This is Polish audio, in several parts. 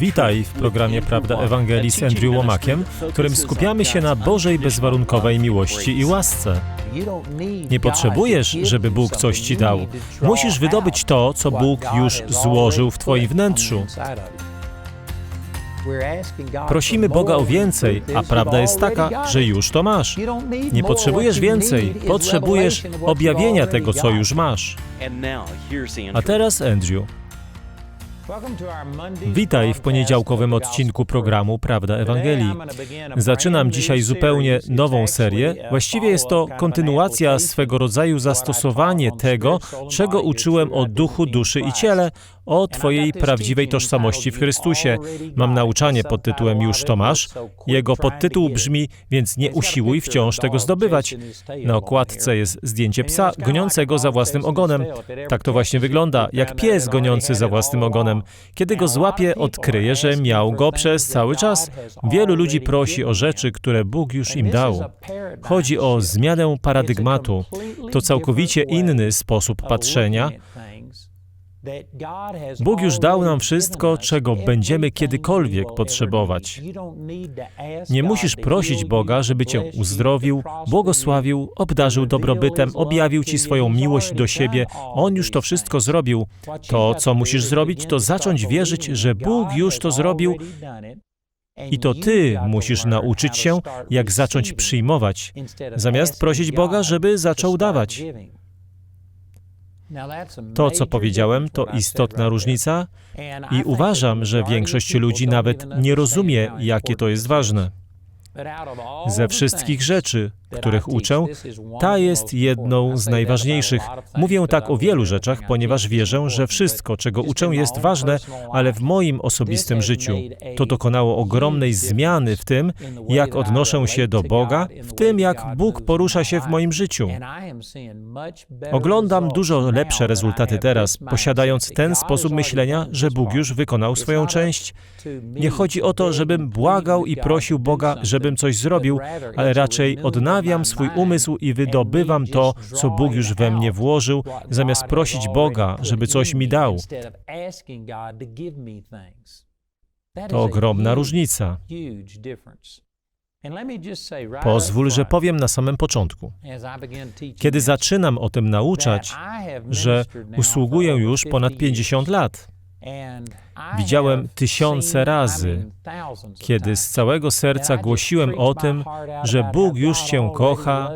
Witaj w programie Prawda Ewangelii z Andrew Łomakiem, w którym skupiamy się na Bożej bezwarunkowej miłości i łasce. Nie potrzebujesz, żeby Bóg coś ci dał. Musisz wydobyć to, co Bóg już złożył w Twoim wnętrzu. Prosimy Boga o więcej, a prawda jest taka, że już to masz. Nie potrzebujesz więcej, potrzebujesz objawienia tego, co już masz. A teraz Andrew. Witaj w poniedziałkowym odcinku programu Prawda Ewangelii. Zaczynam dzisiaj zupełnie nową serię. Właściwie jest to kontynuacja swego rodzaju zastosowanie tego, czego uczyłem o duchu, duszy i ciele, o Twojej prawdziwej tożsamości w Chrystusie. Mam nauczanie pod tytułem Już to masz. Jego podtytuł brzmi, więc nie usiłuj wciąż tego zdobywać. Na okładce jest zdjęcie psa goniącego za własnym ogonem. Tak to właśnie wygląda, jak pies goniący za własnym ogonem. Kiedy go złapie, odkryje, że miał go przez cały czas. Wielu ludzi prosi o rzeczy, które Bóg już im dał. Chodzi o zmianę paradygmatu. To całkowicie inny sposób patrzenia. Bóg już dał nam wszystko, czego będziemy kiedykolwiek potrzebować. Nie musisz prosić Boga, żeby Cię uzdrowił, błogosławił, obdarzył dobrobytem, objawił Ci swoją miłość do siebie. On już to wszystko zrobił. To, co musisz zrobić, to zacząć wierzyć, że Bóg już to zrobił i to Ty musisz nauczyć się, jak zacząć przyjmować, zamiast prosić Boga, żeby zaczął dawać. To, co powiedziałem, to istotna różnica i uważam, że większość ludzi nawet nie rozumie, jakie to jest ważne. Ze wszystkich rzeczy, których uczę, ta jest jedną z najważniejszych. Mówię tak o wielu rzeczach, ponieważ wierzę, że wszystko, czego uczę, jest ważne, ale w moim osobistym życiu to dokonało ogromnej zmiany w tym, jak odnoszę się do Boga, w tym, jak Bóg porusza się w moim życiu. Oglądam dużo lepsze rezultaty teraz, posiadając ten sposób myślenia, że Bóg już wykonał swoją część. Nie chodzi o to, żebym błagał i prosił Boga, żebym coś zrobił, ale raczej odnawiam swój umysł i wydobywam to, co Bóg już we mnie włożył, zamiast prosić Boga, żeby coś mi dał. To ogromna różnica. Pozwól, że powiem na samym początku. Kiedy zaczynam o tym nauczać, że usługuję już ponad 50 lat, Widziałem tysiące razy, kiedy z całego serca głosiłem o tym, że Bóg już Cię kocha,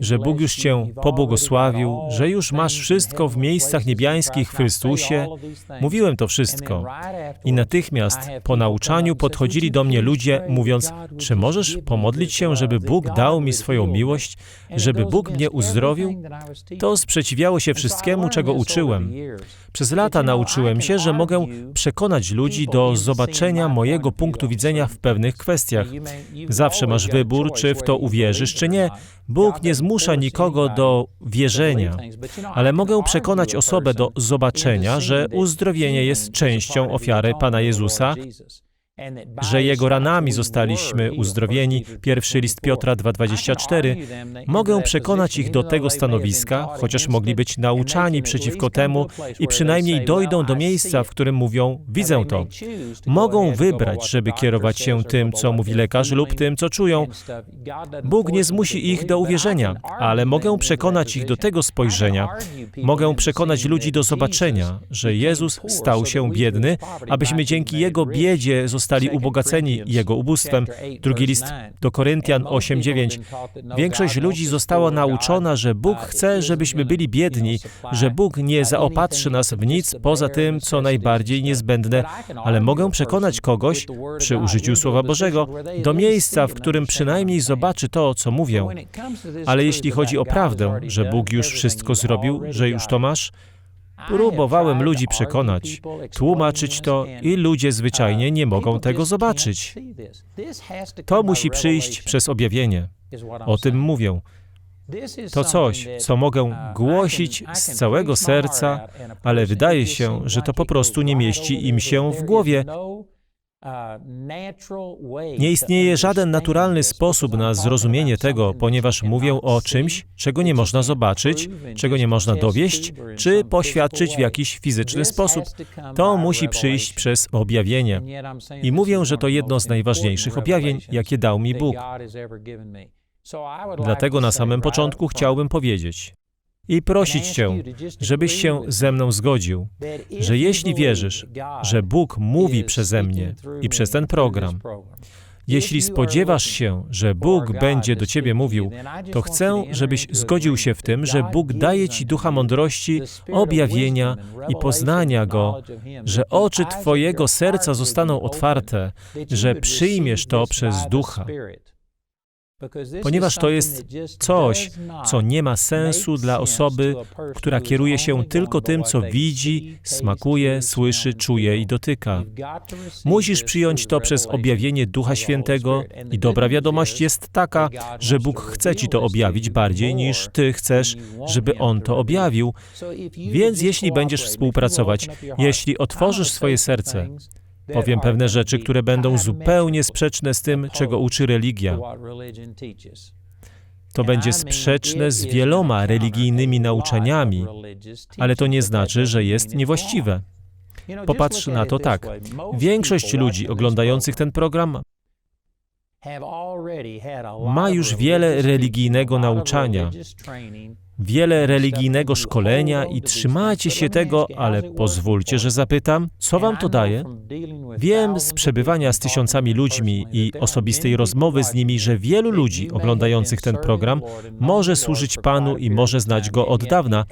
że Bóg już Cię pobłogosławił, że już masz wszystko w miejscach niebiańskich w Chrystusie. Mówiłem to wszystko. I natychmiast po nauczaniu podchodzili do mnie ludzie, mówiąc, czy możesz pomodlić się, żeby Bóg dał mi swoją miłość, żeby Bóg mnie uzdrowił? To sprzeciwiało się wszystkiemu, czego uczyłem. Przez lata nauczyłem się, że mogę przekonać ludzi do zobaczenia mojego punktu widzenia w pewnych kwestiach. Zawsze masz wybór, czy w to uwierzysz, czy nie. Bóg nie zmusza nikogo do wierzenia, ale mogę przekonać osobę do zobaczenia, że uzdrowienie jest częścią ofiary Pana Jezusa, że Jego ranami zostaliśmy uzdrowieni, pierwszy list Piotra 2,24, mogę przekonać ich do tego stanowiska, chociaż mogli być nauczani przeciwko temu i przynajmniej dojdą do miejsca, w którym mówią, widzę to. Mogą wybrać, żeby kierować się tym, co mówi lekarz lub tym, co czują. Bóg nie zmusi ich do uwierzenia, ale mogę przekonać ich do tego spojrzenia. Mogę przekonać ludzi do zobaczenia, że Jezus stał się biedny, abyśmy dzięki Jego biedzie zostali zostali ubogaceni Jego ubóstwem. Drugi list do Koryntian 8:9. Większość ludzi została nauczona, że Bóg chce, żebyśmy byli biedni, że Bóg nie zaopatrzy nas w nic poza tym, co najbardziej niezbędne, ale mogę przekonać kogoś, przy użyciu Słowa Bożego, do miejsca, w którym przynajmniej zobaczy to, co mówię. Ale jeśli chodzi o prawdę, że Bóg już wszystko zrobił, że już to masz, Próbowałem ludzi przekonać, tłumaczyć to i ludzie zwyczajnie nie mogą tego zobaczyć. To musi przyjść przez objawienie. O tym mówię. To coś, co mogę głosić z całego serca, ale wydaje się, że to po prostu nie mieści im się w głowie. Nie istnieje żaden naturalny sposób na zrozumienie tego, ponieważ mówię o czymś, czego nie można zobaczyć, czego nie można dowieść, czy poświadczyć w jakiś fizyczny sposób. To musi przyjść przez objawienie. I mówię, że to jedno z najważniejszych objawień, jakie dał mi Bóg. Dlatego na samym początku chciałbym powiedzieć i prosić Cię, żebyś się ze mną zgodził, że jeśli wierzysz, że Bóg mówi przeze mnie i przez ten program, jeśli spodziewasz się, że Bóg będzie do ciebie mówił, to chcę, żebyś zgodził się w tym, że Bóg daje ci ducha mądrości, objawienia i poznania Go, że oczy Twojego serca zostaną otwarte, że przyjmiesz to przez ducha ponieważ to jest coś, co nie ma sensu dla osoby, która kieruje się tylko tym, co widzi, smakuje, słyszy, czuje i dotyka. Musisz przyjąć to przez objawienie Ducha Świętego i dobra wiadomość jest taka, że Bóg chce ci to objawić bardziej niż ty chcesz, żeby On to objawił. Więc jeśli będziesz współpracować, jeśli otworzysz swoje serce, Powiem pewne rzeczy, które będą zupełnie sprzeczne z tym, czego uczy religia. To będzie sprzeczne z wieloma religijnymi nauczaniami, ale to nie znaczy, że jest niewłaściwe. Popatrz na to tak. Większość ludzi oglądających ten program ma już wiele religijnego nauczania, wiele religijnego szkolenia i trzymacie się tego, ale pozwólcie, że zapytam, co wam to daje? Wiem z przebywania z tysiącami ludźmi i osobistej rozmowy z nimi, że wielu ludzi oglądających ten program może służyć Panu i może znać Go od dawna,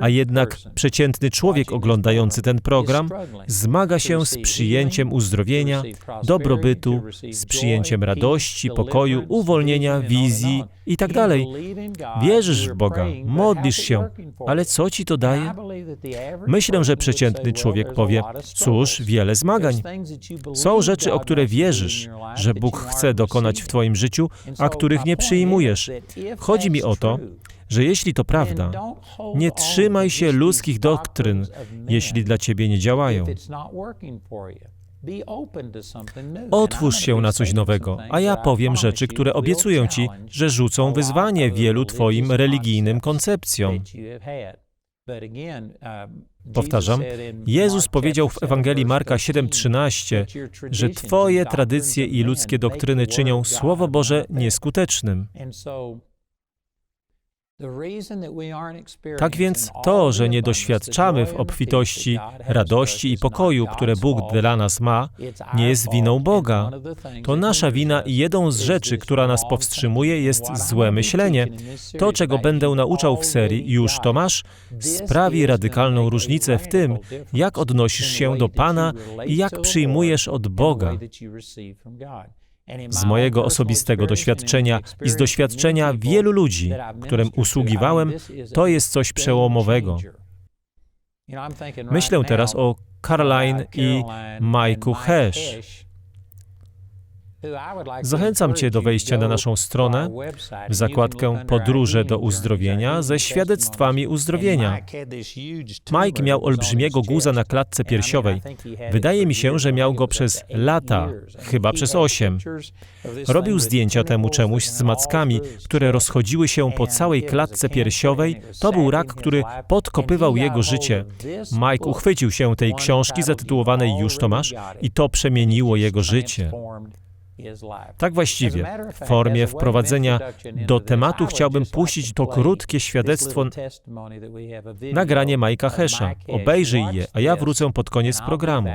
a jednak przeciętny człowiek oglądający ten program zmaga się z przyjęciem uzdrowienia, dobrobytu, z przyjęciem radości, pokoju, uwolnienia, wizji i tak. Wierzysz w Boga, modlisz się, ale co ci to daje? Myślę, że przeciętny człowiek powie, cóż, wiele zmagań. Są rzeczy, o które wierzysz, że Bóg chce dokonać w Twoim życiu, a których nie przyjmujesz. Chodzi mi o to, że jeśli to prawda, nie trzymaj się ludzkich doktryn, jeśli dla Ciebie nie działają. Otwórz się na coś nowego, a ja powiem rzeczy, które obiecuję Ci, że rzucą wyzwanie wielu Twoim religijnym koncepcjom. Powtarzam, Jezus powiedział w Ewangelii Marka 7:13, że Twoje tradycje i ludzkie doktryny czynią Słowo Boże nieskutecznym. Tak więc to, że nie doświadczamy w obfitości radości i pokoju, które Bóg dla nas ma, nie jest winą Boga. To nasza wina i jedną z rzeczy, która nas powstrzymuje, jest złe myślenie. To, czego będę nauczał w serii Już to masz, sprawi radykalną różnicę w tym, jak odnosisz się do Pana i jak przyjmujesz od Boga. Z mojego osobistego doświadczenia i z doświadczenia wielu ludzi, którym usługiwałem, to jest coś przełomowego. Myślę teraz o Caroline i Mike'u Hesh. Zachęcam Cię do wejścia na naszą stronę w zakładkę Podróże do uzdrowienia ze świadectwami uzdrowienia. Mike miał olbrzymiego guza na klatce piersiowej. Wydaje mi się, że miał go przez lata, chyba przez osiem. Robił zdjęcia temu czemuś z mackami, które rozchodziły się po całej klatce piersiowej. To był rak, który podkopywał jego życie. Mike uchwycił się tej książki zatytułowanej Już Tomasz i to przemieniło jego życie. Tak właściwie, w formie wprowadzenia do tematu chciałbym puścić to krótkie świadectwo, nagranie Majka Hesha. Obejrzyj je, a ja wrócę pod koniec programu.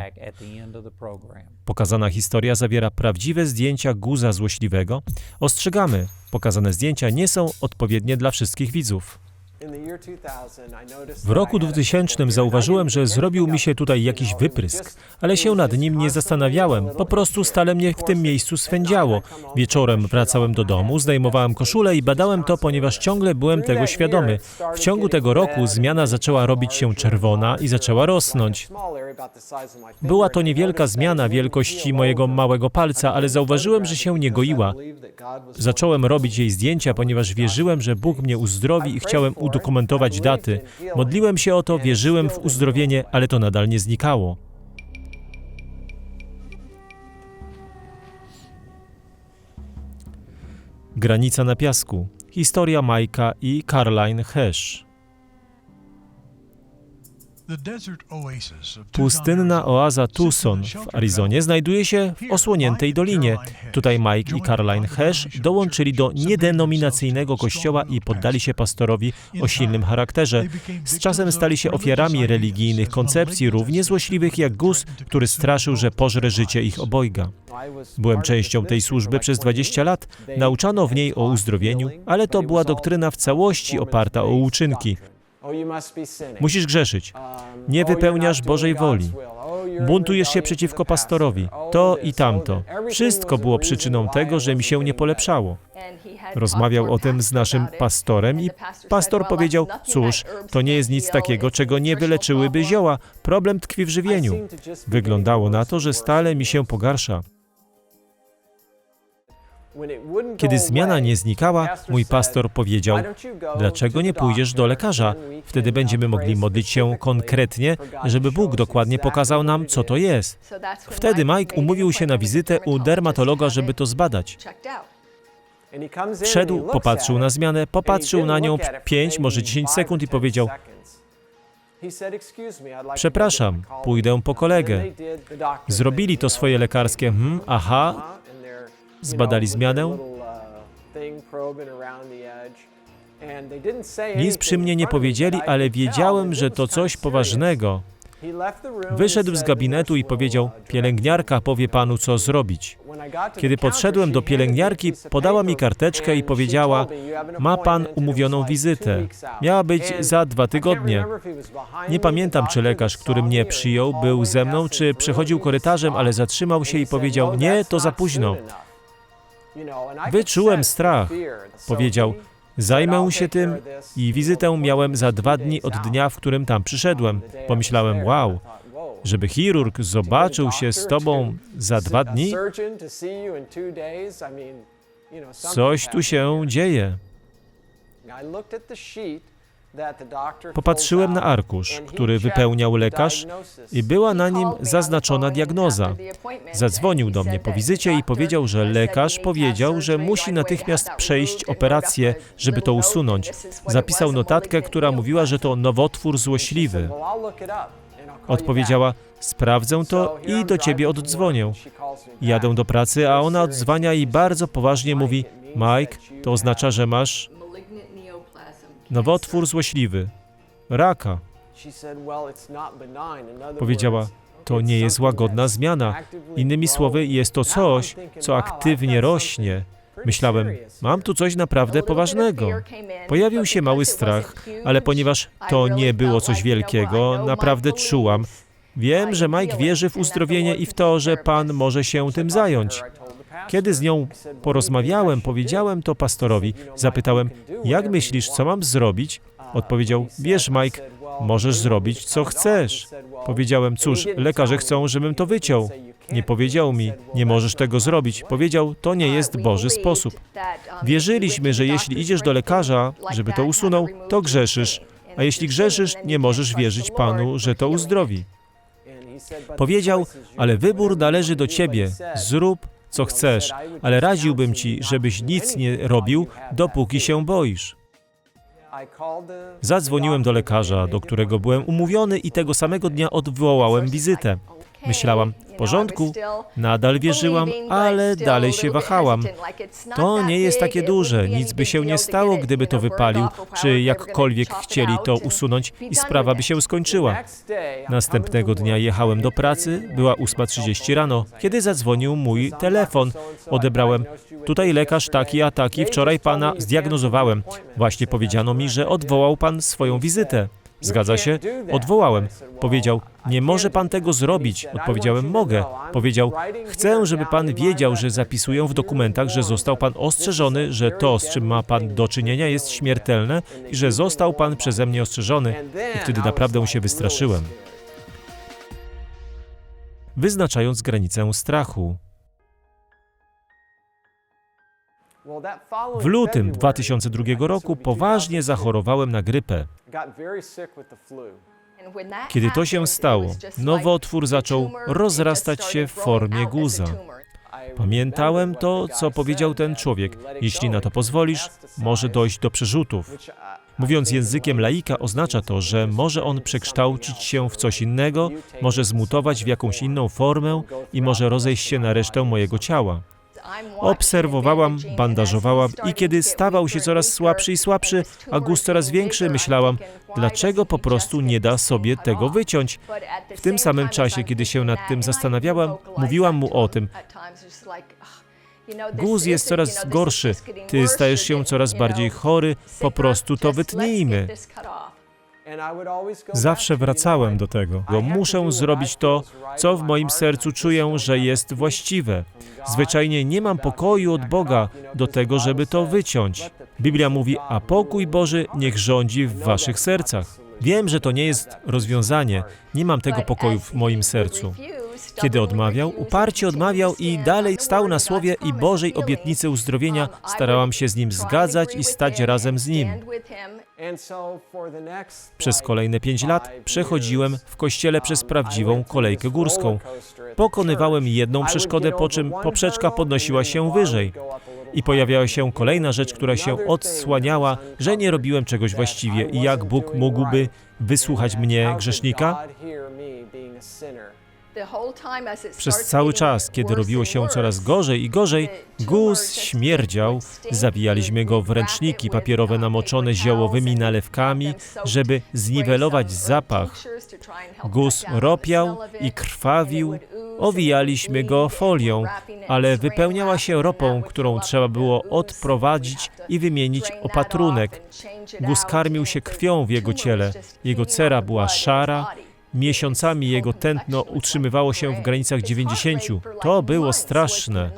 Pokazana historia zawiera prawdziwe zdjęcia guza złośliwego. Ostrzegamy, pokazane zdjęcia nie są odpowiednie dla wszystkich widzów. W roku 2000 zauważyłem, że zrobił mi się tutaj jakiś wyprysk, ale się nad nim nie zastanawiałem. Po prostu stale mnie w tym miejscu swędziało. Wieczorem wracałem do domu, zdejmowałem koszulę i badałem to, ponieważ ciągle byłem tego świadomy. W ciągu tego roku zmiana zaczęła robić się czerwona i zaczęła rosnąć. Była to niewielka zmiana wielkości mojego małego palca, ale zauważyłem, że się nie goiła. Zacząłem robić jej zdjęcia, ponieważ wierzyłem, że Bóg mnie uzdrowi i chciałem udokumentować daty. Modliłem się o to, wierzyłem w uzdrowienie, ale to nadal nie znikało. Granica na piasku. Historia Majka i Caroline Hesch. Pustynna oaza Tucson w Arizonie znajduje się w osłoniętej dolinie. Tutaj Mike i Caroline Hesh dołączyli do niedenominacyjnego kościoła i poddali się pastorowi o silnym charakterze. Z czasem stali się ofiarami religijnych koncepcji równie złośliwych jak Gus, który straszył, że pożre życie ich obojga. Byłem częścią tej służby przez 20 lat. Nauczano w niej o uzdrowieniu, ale to była doktryna w całości oparta o uczynki. Musisz grzeszyć. Nie wypełniasz Bożej woli. Buntujesz się przeciwko pastorowi. To i tamto. Wszystko było przyczyną tego, że mi się nie polepszało. Rozmawiał o tym z naszym pastorem i pastor powiedział, cóż, to nie jest nic takiego, czego nie wyleczyłyby zioła. Problem tkwi w żywieniu. Wyglądało na to, że stale mi się pogarsza. Kiedy zmiana nie znikała, mój pastor powiedział: Dlaczego nie pójdziesz do lekarza? Wtedy będziemy mogli modlić się konkretnie, żeby Bóg dokładnie pokazał nam, co to jest. Wtedy Mike umówił się na wizytę u dermatologa, żeby to zbadać. Wszedł, popatrzył na zmianę, popatrzył na nią 5, może 10 sekund i powiedział: Przepraszam, pójdę po kolegę. Zrobili to swoje lekarskie, hmm, aha, zbadali zmianę. Nic przy mnie nie powiedzieli, ale wiedziałem, że to coś poważnego. Wyszedł z gabinetu i powiedział: Pielęgniarka powie panu, co zrobić. Kiedy podszedłem do pielęgniarki, podała mi karteczkę i powiedziała: Ma pan umówioną wizytę. Miała być za dwa tygodnie. Nie pamiętam, czy lekarz, który mnie przyjął, był ze mną, czy przechodził korytarzem, ale zatrzymał się i powiedział: Nie, to za późno. Wyczułem strach. Powiedział: Zajmę się tym i wizytę miałem za dwa dni od dnia, w którym tam przyszedłem. Pomyślałem: Wow, żeby chirurg zobaczył się z tobą za dwa dni? Coś tu się dzieje. Popatrzyłem na arkusz, który wypełniał lekarz i była na nim zaznaczona diagnoza. Zadzwonił do mnie po wizycie i powiedział, że lekarz powiedział, że musi natychmiast przejść operację, żeby to usunąć. Zapisał notatkę, która mówiła, że to nowotwór złośliwy. Odpowiedziała, sprawdzę to i do ciebie oddzwonię. Jadę do pracy, a ona odzwania i bardzo poważnie mówi, Mike, to oznacza, że masz nowotwór złośliwy, raka. Powiedziała, to nie jest łagodna zmiana. Innymi słowy, jest to coś, co aktywnie rośnie. Myślałem, mam tu coś naprawdę poważnego. Pojawił się mały strach, ale ponieważ to nie było coś wielkiego, naprawdę czułam, wiem, że Mike wierzy w uzdrowienie i w to, że Pan może się tym zająć. Kiedy z nią porozmawiałem, powiedziałem to pastorowi. Zapytałem, jak myślisz, co mam zrobić? Odpowiedział, wiesz, Mike, możesz zrobić, co chcesz. Powiedziałem, cóż, lekarze chcą, żebym to wyciął. Nie powiedział mi, nie możesz tego zrobić. Powiedział, to nie jest Boży sposób. Wierzyliśmy, że jeśli idziesz do lekarza, żeby to usunął, to grzeszysz. A jeśli grzeszysz, nie możesz wierzyć Panu, że to uzdrowi. Powiedział, ale wybór należy do ciebie. Zrób, co chcesz, ale radziłbym ci, żebyś nic nie robił, dopóki się boisz. Zadzwoniłem do lekarza, do którego byłem umówiony i tego samego dnia odwołałem wizytę. Myślałam, w porządku, nadal wierzyłam, ale dalej się wahałam. To nie jest takie duże, nic by się nie stało, gdyby to wypalił, czy jakkolwiek chcieli to usunąć i sprawa by się skończyła. Następnego dnia jechałem do pracy, była 8.30 rano, kiedy zadzwonił mój telefon. Odebrałem, tutaj lekarz taki a taki, wczoraj pana zdiagnozowałem. Właśnie powiedziano mi, że odwołał pan swoją wizytę. Zgadza się? Odwołałem. Powiedział, nie może pan tego zrobić. Odpowiedziałem, mogę. Powiedział, chcę, żeby pan wiedział, że zapisuję w dokumentach, że został pan ostrzeżony, że to, z czym ma pan do czynienia, jest śmiertelne i że został pan przeze mnie ostrzeżony. I wtedy naprawdę się wystraszyłem. Wyznaczając granicę strachu. W lutym 2002 roku poważnie zachorowałem na grypę. Kiedy to się stało, nowotwór zaczął rozrastać się w formie guza. Pamiętałem to, co powiedział ten człowiek. Jeśli na to pozwolisz, może dojść do przerzutów. Mówiąc językiem laika, oznacza to, że może on przekształcić się w coś innego, może zmutować w jakąś inną formę i może rozejść się na resztę mojego ciała. Obserwowałam, bandażowałam i kiedy stawał się coraz słabszy i słabszy, a guz coraz większy, myślałam, dlaczego po prostu nie da sobie tego wyciąć. W tym samym czasie, kiedy się nad tym zastanawiałam, mówiłam mu o tym. Guz jest coraz gorszy, ty stajesz się coraz bardziej chory, po prostu to wytnijmy. Zawsze wracałem do tego. Bo muszę zrobić to, co w moim sercu czuję, że jest właściwe. Zwyczajnie nie mam pokoju od Boga do tego, żeby to wyciąć. Biblia mówi, a pokój Boży niech rządzi w waszych sercach. Wiem, że to nie jest rozwiązanie. Nie mam tego pokoju w moim sercu. Kiedy odmawiał, uparcie odmawiał i dalej stał na słowie i Bożej obietnicy uzdrowienia, starałam się z nim zgadzać i stać razem z nim. Przez kolejne pięć lat przechodziłem w kościele przez prawdziwą kolejkę górską. Pokonywałem jedną przeszkodę, po czym poprzeczka podnosiła się wyżej. I pojawiała się kolejna rzecz, która się odsłaniała, że nie robiłem czegoś właściwie i jak Bóg mógłby wysłuchać mnie, grzesznika? Przez cały czas, kiedy robiło się coraz gorzej i gorzej, guz śmierdział, zawijaliśmy go w ręczniki papierowe namoczone ziołowymi nalewkami, żeby zniwelować zapach. Guz ropiał i krwawił, owijaliśmy go folią, ale wypełniała się ropą, którą trzeba było odprowadzić i wymienić opatrunek. Guz karmił się krwią w jego ciele, jego cera była szara, Miesiącami jego tętno utrzymywało się w granicach 90. To było straszne.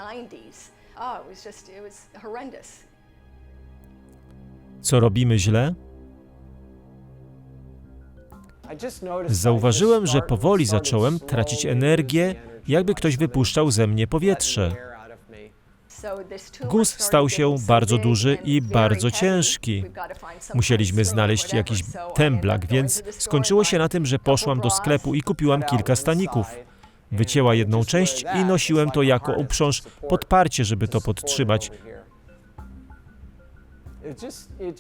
Co robimy źle? Zauważyłem, że powoli zacząłem tracić energię, jakby ktoś wypuszczał ze mnie powietrze. Guz stał się bardzo duży i bardzo ciężki. Musieliśmy znaleźć jakiś temblak, więc skończyło się na tym, że poszłam do sklepu i kupiłam kilka staników. Wycięła jedną część i nosiłem to jako uprząż podparcie, żeby to podtrzymać.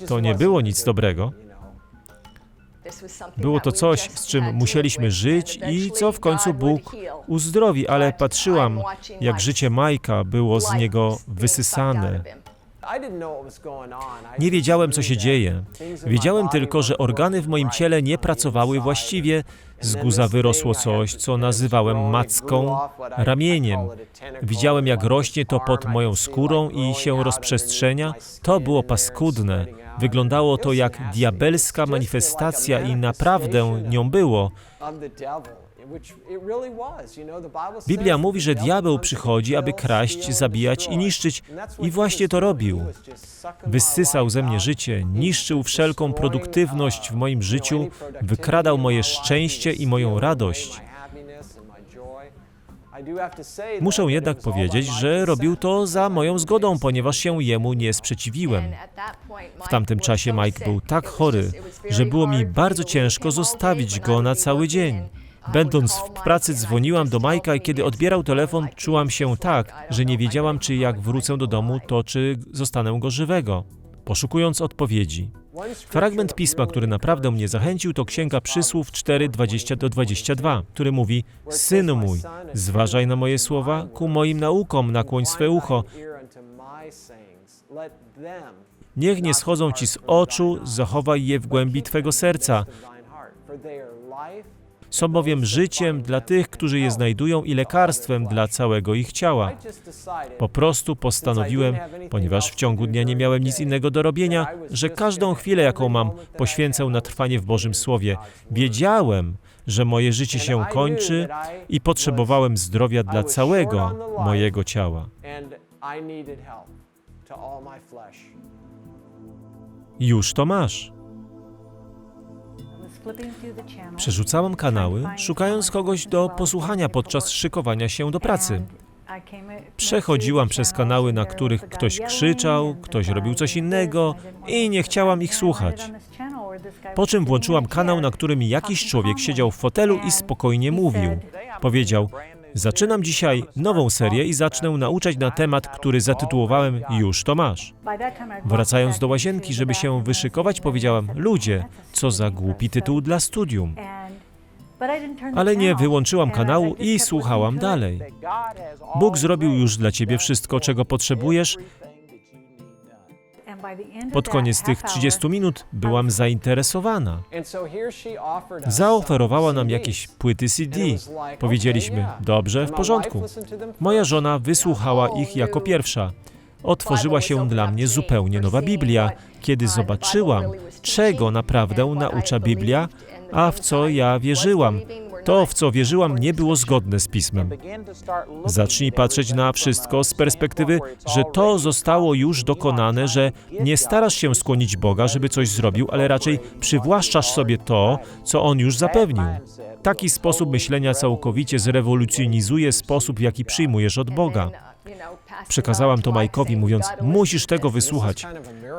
To nie było nic dobrego. Było to coś, z czym musieliśmy żyć i co w końcu Bóg uzdrowi, ale patrzyłam, jak życie Majka było z niego wysysane. Nie wiedziałem, co się dzieje. Wiedziałem tylko, że organy w moim ciele nie pracowały właściwie. Z guza wyrosło coś, co nazywałem macką, ramieniem. Widziałem, jak rośnie to pod moją skórą i się rozprzestrzenia. To było paskudne. Wyglądało to jak diabelska manifestacja i naprawdę nią było. Biblia mówi, że diabeł przychodzi, aby kraść, zabijać i niszczyć. I właśnie to robił. Wysysał ze mnie życie, niszczył wszelką produktywność w moim życiu, wykradał moje szczęście i moją radość. Muszę jednak powiedzieć, że robił to za moją zgodą, ponieważ się jemu nie sprzeciwiłem. W tamtym czasie Mike był tak chory, że było mi bardzo ciężko zostawić go na cały dzień. Będąc w pracy, dzwoniłam do Majka i kiedy odbierał telefon, czułam się tak, że nie wiedziałam, czy jak wrócę do domu, to czy zostanę go żywego. Poszukując odpowiedzi. Fragment pisma, który naprawdę mnie zachęcił, to Księga Przysłów 4:20-22, który mówi: Synu mój, zważaj na moje słowa, ku moim naukom nakłoń swe ucho. Niech nie schodzą ci z oczu, zachowaj je w głębi twego serca. Są bowiem życiem dla tych, którzy je znajdują i lekarstwem dla całego ich ciała. Po prostu postanowiłem, ponieważ w ciągu dnia nie miałem nic innego do robienia, że każdą chwilę, jaką mam, poświęcę na trwanie w Bożym Słowie. Wiedziałem, że moje życie się kończy i potrzebowałem zdrowia dla całego mojego ciała. Już to masz. Przerzucałam kanały, szukając kogoś do posłuchania podczas szykowania się do pracy. Przechodziłam przez kanały, na których ktoś krzyczał, ktoś robił coś innego i nie chciałam ich słuchać. Po czym włączyłam kanał, na którym jakiś człowiek siedział w fotelu i spokojnie mówił. Powiedział: Zaczynam dzisiaj nową serię i zacznę nauczać na temat, który zatytułowałem Już to masz. Wracając do łazienki, żeby się wyszykować, powiedziałam: Ludzie, co za głupi tytuł dla studium. Ale nie wyłączyłam kanału i słuchałam dalej. Bóg zrobił już dla ciebie wszystko, czego potrzebujesz. Pod koniec tych 30 minut byłam zainteresowana. Zaoferowała nam jakieś płyty CD. Powiedzieliśmy, dobrze, w porządku. Moja żona wysłuchała ich jako pierwsza. Otworzyła się dla mnie zupełnie nowa Biblia, kiedy zobaczyłam, czego naprawdę naucza Biblia, a w co ja wierzyłam. To, w co wierzyłam, nie było zgodne z pismem. Zacznij patrzeć na wszystko z perspektywy, że to zostało już dokonane, że nie starasz się skłonić Boga, żeby coś zrobił, ale raczej przywłaszczasz sobie to, co On już zapewnił. Taki sposób myślenia całkowicie zrewolucjonizuje sposób, w jaki przyjmujesz od Boga. Przekazałam to Majkowi, mówiąc: Musisz tego wysłuchać.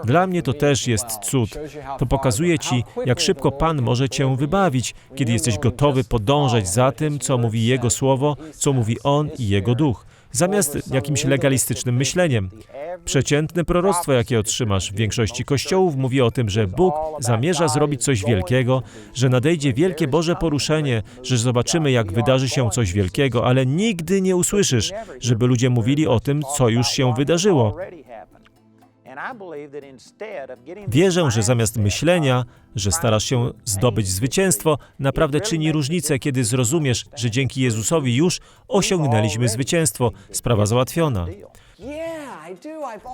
Dla mnie to też jest cud. To pokazuje ci, jak szybko Pan może cię wybawić, kiedy jesteś gotowy podążać za tym, co mówi Jego słowo, co mówi On i Jego duch, zamiast jakimś legalistycznym myśleniem. Przeciętne proroctwo, jakie otrzymasz w większości kościołów, mówi o tym, że Bóg zamierza zrobić coś wielkiego, że nadejdzie wielkie Boże poruszenie, że zobaczymy, jak wydarzy się coś wielkiego, ale nigdy nie usłyszysz, żeby ludzie mówili o tym, co już się wydarzyło. Wierzę, że zamiast myślenia, że starasz się zdobyć zwycięstwo, naprawdę czyni różnicę, kiedy zrozumiesz, że dzięki Jezusowi już osiągnęliśmy zwycięstwo, sprawa załatwiona.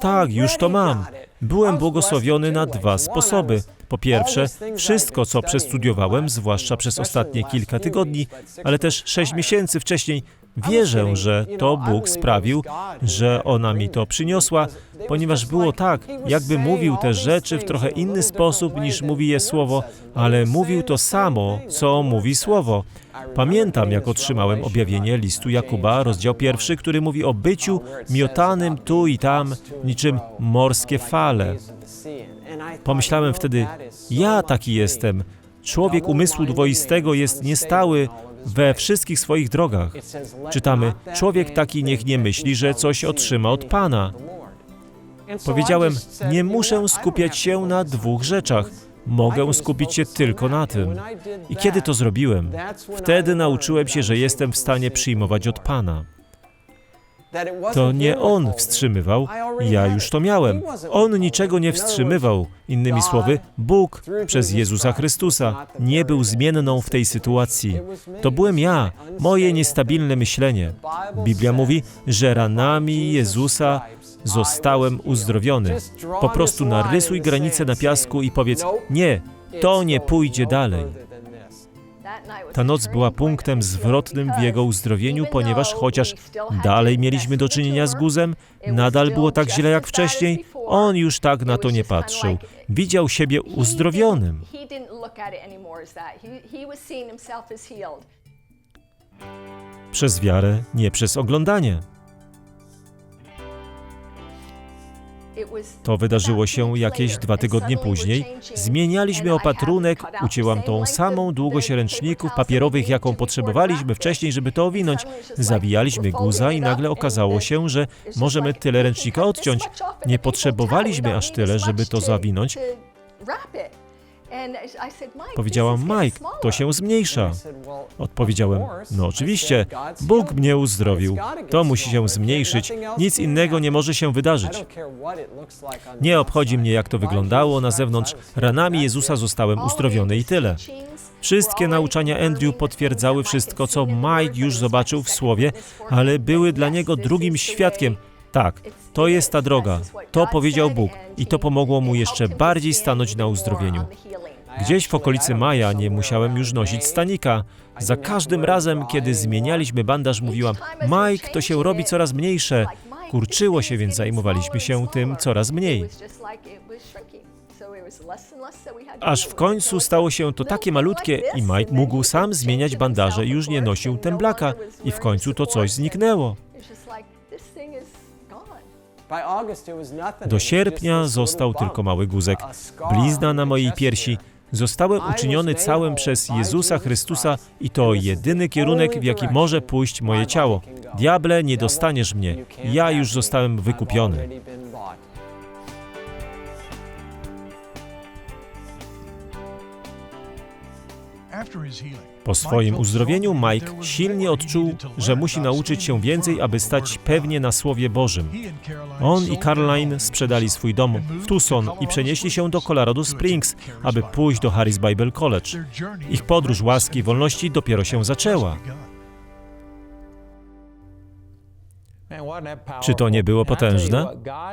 Tak, już to mam. Byłem błogosławiony na dwa sposoby. Po pierwsze, wszystko, co przestudiowałem, zwłaszcza przez ostatnie kilka tygodni, ale też sześć miesięcy wcześniej, wierzę, że to Bóg sprawił, że ona mi to przyniosła, ponieważ było tak, jakby mówił te rzeczy w trochę inny sposób niż mówi je Słowo, ale mówił to samo, co mówi Słowo. Pamiętam, jak otrzymałem objawienie listu Jakuba, rozdział pierwszy, który mówi o byciu miotanym tu i tam, niczym morskie fale. Pomyślałem wtedy, ja taki jestem. Człowiek umysłu dwoistego jest niestały we wszystkich swoich drogach. Czytamy, człowiek taki niech nie myśli, że coś otrzyma od Pana. Powiedziałem, nie muszę skupiać się na dwóch rzeczach. Mogę skupić się tylko na tym. I kiedy to zrobiłem, wtedy nauczyłem się, że jestem w stanie przyjmować od Pana. To nie On wstrzymywał, ja już to miałem. On niczego nie wstrzymywał. Innymi słowy, Bóg przez Jezusa Chrystusa nie był zmienną w tej sytuacji. To byłem ja, moje niestabilne myślenie. Biblia mówi, że ranami Jezusa zostałem uzdrowiony. Po prostu narysuj granicę na piasku i powiedz: Nie, to nie pójdzie dalej. Ta noc była punktem zwrotnym w jego uzdrowieniu, ponieważ chociaż dalej mieliśmy do czynienia z guzem, nadal było tak źle jak wcześniej, on już tak na to nie patrzył. Widział siebie uzdrowionym. Przez wiarę, nie przez oglądanie. To wydarzyło się jakieś dwa tygodnie później. Zmienialiśmy opatrunek, ucięłam tą samą długość ręczników papierowych, jaką potrzebowaliśmy wcześniej, żeby to owinąć. Zawijaliśmy guza i nagle okazało się, że możemy tyle ręcznika odciąć. Nie potrzebowaliśmy aż tyle, żeby to zawinąć. Powiedziałam, Mike, to się zmniejsza. Odpowiedziałem, no oczywiście, Bóg mnie uzdrowił. To musi się zmniejszyć, nic innego nie może się wydarzyć. Nie obchodzi mnie, jak to wyglądało na zewnątrz. Ranami Jezusa zostałem uzdrowiony i tyle. Wszystkie nauczania Andrew potwierdzały wszystko, co Mike już zobaczył w Słowie, ale były dla niego drugim świadkiem. Tak, to jest ta droga. To powiedział Bóg i to pomogło mu jeszcze bardziej stanąć na uzdrowieniu. Gdzieś w okolicy maja nie musiałem już nosić stanika. Za każdym razem, kiedy zmienialiśmy bandaż, mówiłam: Mike, to się robi coraz mniejsze. Kurczyło się, więc zajmowaliśmy się tym coraz mniej. Aż w końcu stało się to takie malutkie i Mike mógł sam zmieniać bandaże i już nie nosił temblaka. I w końcu to coś zniknęło. Do sierpnia został tylko mały guzek. Blizna na mojej piersi. Zostałem uczyniony całym przez Jezusa Chrystusa i to jedyny kierunek, w jaki może pójść moje ciało. Diable, nie dostaniesz mnie. Ja już zostałem wykupiony. Po swoim uzdrowieniu Mike silnie odczuł, że musi nauczyć się więcej, aby stać pewnie na Słowie Bożym. On i Caroline sprzedali swój dom w Tucson i przenieśli się do Colorado Springs, aby pójść do Harris Bible College. Ich podróż łaski i wolności dopiero się zaczęła. Czy to nie było potężne?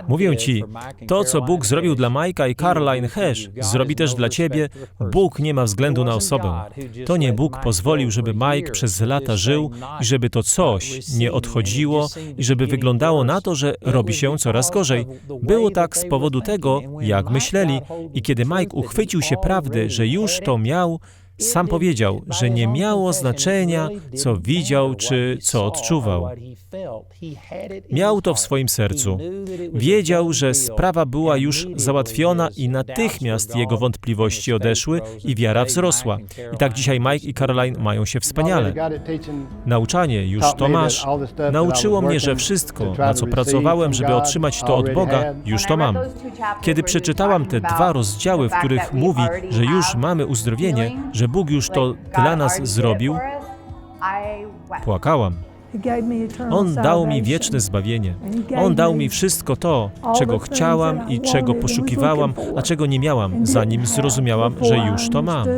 Mówię ci, to co Bóg zrobił dla Majka i Caroline Hesh, zrobi też dla ciebie. Bóg nie ma względu na osobę. To nie Bóg pozwolił, żeby Mike przez lata żył i żeby to coś nie odchodziło i żeby wyglądało na to, że robi się coraz gorzej. Było tak z powodu tego, jak myśleli i kiedy Mike uchwycił się prawdy, że już to miał, sam powiedział, że nie miało znaczenia, co widział czy co odczuwał. Miał to w swoim sercu. Wiedział, że sprawa była już załatwiona i natychmiast jego wątpliwości odeszły i wiara wzrosła. I tak dzisiaj Mike i Caroline mają się wspaniale. Nauczanie, już to masz, nauczyło mnie, że wszystko, na co pracowałem, żeby otrzymać to od Boga, już to mam. Kiedy przeczytałam te dwa rozdziały, w których mówi, że już mamy uzdrowienie, że Bóg już to dla nas zrobił, płakałam. On dał mi wieczne zbawienie. On dał mi wszystko to, czego chciałam i czego poszukiwałam, a czego nie miałam, zanim zrozumiałam, że już to mam.